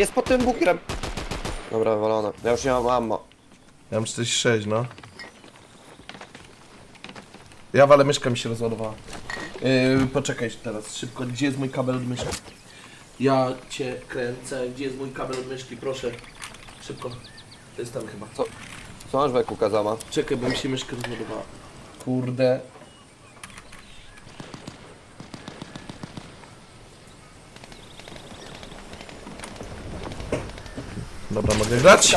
Jest pod tym bukrem. Dobra, wywalone. Ja już nie mam ammo. Ja mam 46, no. Ja walę, myszka mi się rozładowała. Yy, poczekaj teraz, szybko, gdzie jest mój kabel od myszki? Ja cię kręcę, gdzie jest mój kabel od myszki, proszę. Szybko. To jest tam chyba. Co? Co masz weku Kazama? Czekaj, bo mi się myszka rozładowała. Kurde. Dobra, mogę grać?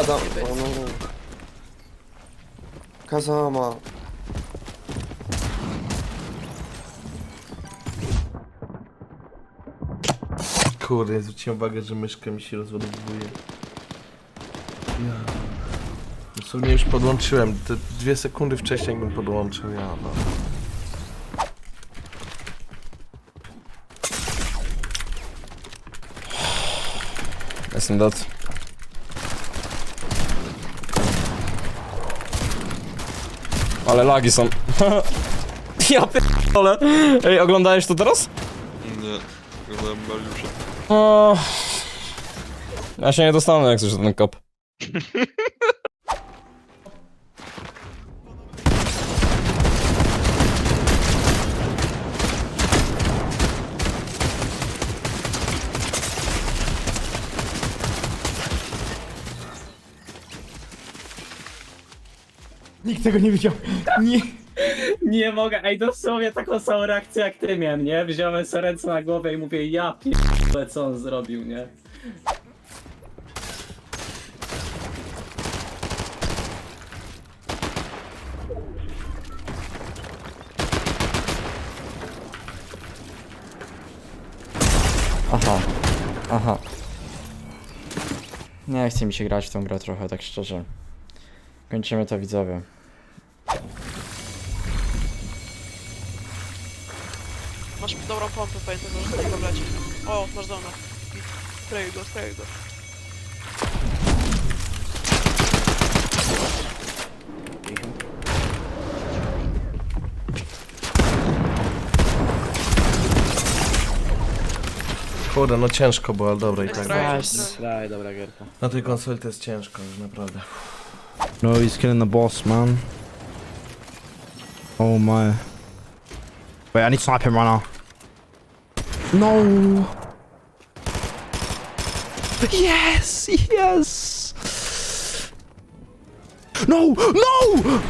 Kazama. Kurde, zwróciłem uwagę, że myszka mi się rozładowuje. Ja. Dosłownie już podłączyłem. Te dwie sekundy wcześniej bym podłączył, ja no. Jestem dot. Ale lagi są. ja pierdolę. Ej, oglądałeś to teraz? Nie, oglądałem Mariusza. O... Ja się nie dostanę jak coś ten kop. Nikt tego nie widział. Nie, nie mogę. Ej, dosłownie taką samą reakcję jak ty miałem, nie? Wziąłem sobie ręce na głowę i mówię, ja p***le, co on zrobił, nie? Aha, aha. Nie chce mi się grać w tą grę trochę, tak szczerze. Kończymy to widzowie. Masz dobrą pompę, pamiętaj, możesz do niego wlecieć. O, masz donę. Sprejuj go, go. Kurde, no ciężko było, ale dobra i tak. Nice. Daj, dobra gierka. Na tej konsoli to jest ciężko już, naprawdę. No, he's killing the boss, man. Oh my. Wait, I need to snipe him right now. No! Yes! Yes! No! No!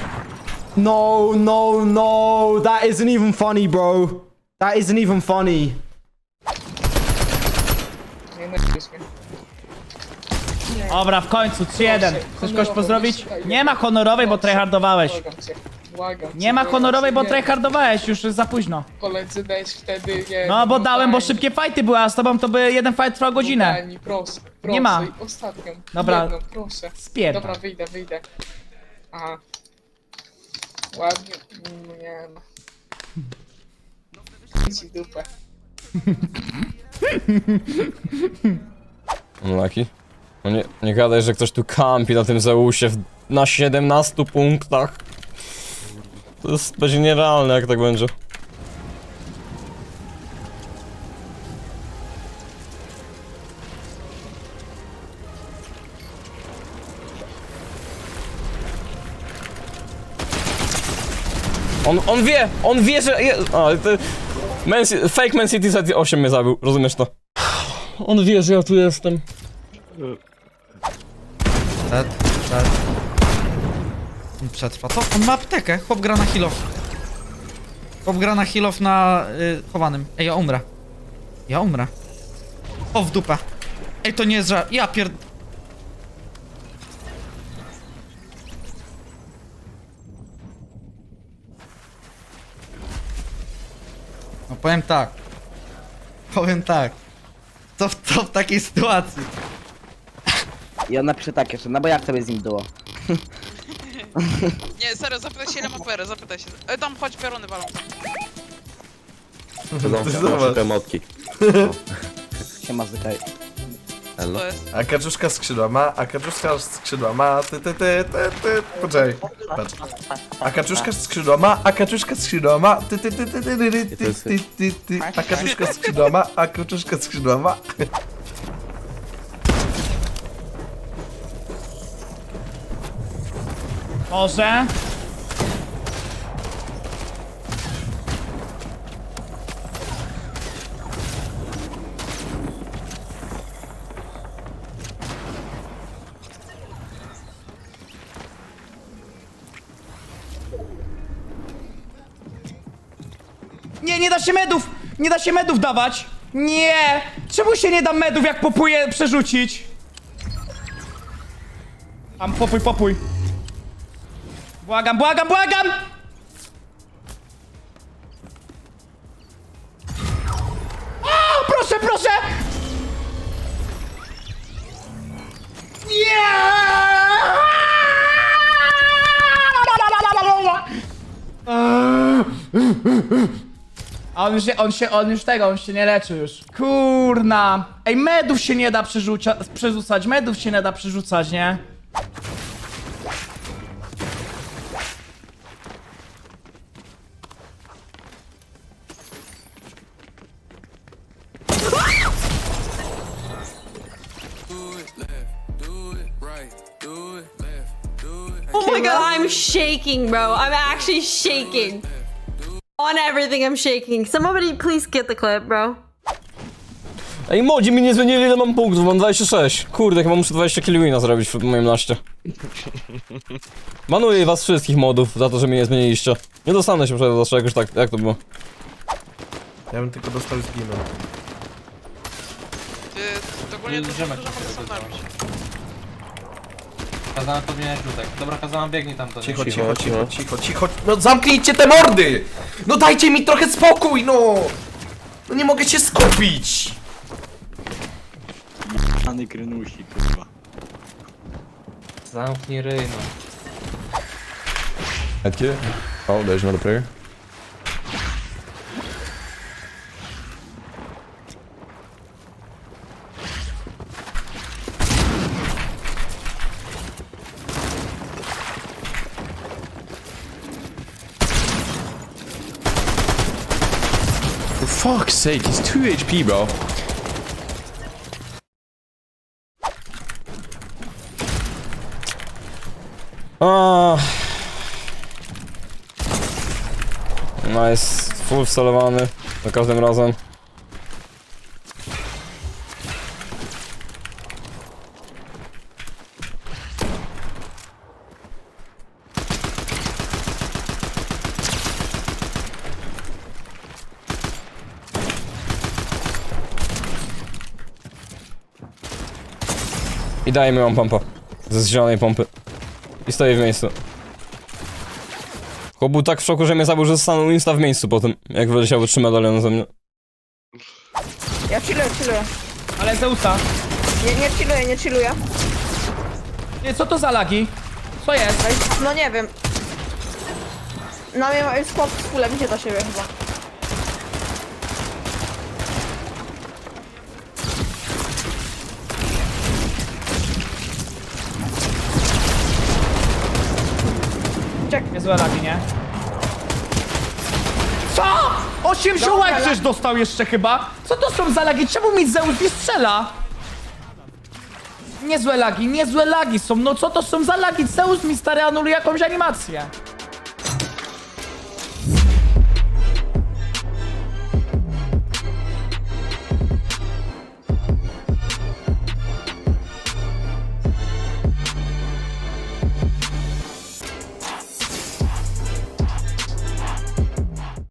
No, no, no! That isn't even funny, bro. That isn't even funny. Dobra, w końcu, 3-1. Chcesz kogoś pozdrowić? Nie ma honorowej, bo tryhardowałeś. Nie ma honorowej, bo tryhardowałeś, już za późno. Koledzy dałeś wtedy, nie No, bo dałem, bo szybkie fajty były, a z tobą to by jeden fight trwał godzinę. Proszę, proszę, Nie ma. ostatnią. Dobra. Jedną, proszę. Spierdol. Dobra, wyjdę, wyjdę. Aha. Ładnie, mm, nie no. Ci dupę. Lucky. No nie, nie gadaj, że ktoś tu kampi na tym Zeusie w, na 17 punktach. To jest będzie nierealne jak tak będzie. On, on wie, on wie, że... Je, a, to, Man, fake Man City Set 8 mnie zabił, rozumiesz to? On wie, że ja tu jestem. Przetrwa. To on ma aptekę. Chłop gra na heal off. Chłop gra na heal off na y, chowanym. Ej, ja umrę. Ja umrę. O, w dupę. Ej, to nie jest żart. Ja pierd... No powiem tak. Powiem tak. Co w, co w takiej sytuacji? Ja napiszę tak jeszcze, no bo jak sobie z nim było? Nie, serio, zapytaj się ile ma PR, zapytaj się. E, tam chodź, piorony walą. Zobacz. Te motki. Siema, zykaj. Hello. To jest. A kaczuszka skrzydła ma, a kaczuszka skrzydła ma, ty, ty, ty, ty, ty. Poczekaj, patrz. A kaczuszka skrzydła ma, a kaczuszka skrzydła ma, ty, ty, ty, ty, ty, ty, ty, ty, ty, ty, ty. A kaczuszka skrzydła ma, a kaczuszka skrzydła ma. Może. Nie, nie da się medów! Nie da się medów dawać! Nie! Czemu się nie da medów, jak popuje przerzucić? Tam, popuj, popuj. Błagam, błagam, błagam! O, proszę, proszę! Nie! A on już, on się, on już tego, on się nie leczy już. Kurna. Ej, medów się nie da przerzucać, medów się nie da przerzucać, nie? Oh my god, I'm shaking, bro. I'm actually shaking. On everything, I'm shaking. Somebody please get the clip, bro. Ej, młodzi mi nie zmienili ile mam punktów, mam 26. Kurde, chyba muszę 20 killwina zrobić w moim laście. Manuję was wszystkich modów za to, że mnie nie zmieniliście. Nie dostanę się przed zawsze jakoś tak, jak to było? Ja bym tylko dostał zginął. Ty, to ogólnie to dużo sam nabić. Kazałem podmieniać rzutek. Dobra, kazałem biegnij tam do Cicho, Cicho, cicho, cicho, cicho. cicho, cicho. No zamknijcie te mordy! No dajcie mi trochę spokój, no! No nie mogę się skupić! Pany krynusi, kurwa. Zamknij ryj, no. Headkit? Oh, there's another player. Fuck's sake, he's 2 HP, bro. Ah. Nice, full wcelowany za każdym razem. I dajmy ją pompa. Ze zielonej pompy. I stoję w miejscu. Chłop był tak w szoku, że mnie zabił, że stanął insta w miejscu po tym, jak wyleciały trzy medaliony ze mnie. Ja chilluję, chilluję. Ale Zeusa. Nie, nie chilluję, nie chilluję. Nie, co to za lagi? Co jest? No nie wiem. Na mnie jest spot z fulem, idzie do siebie chyba. Niezłe lagi, nie? Co? Osiem ziołek przecież dostał jeszcze chyba. Co to są za lagi? Czemu mi Zeus nie strzela? Niezłe lagi, niezłe lagi są. No co to są za lagi? Zeus mi stary anuluje jakąś animację.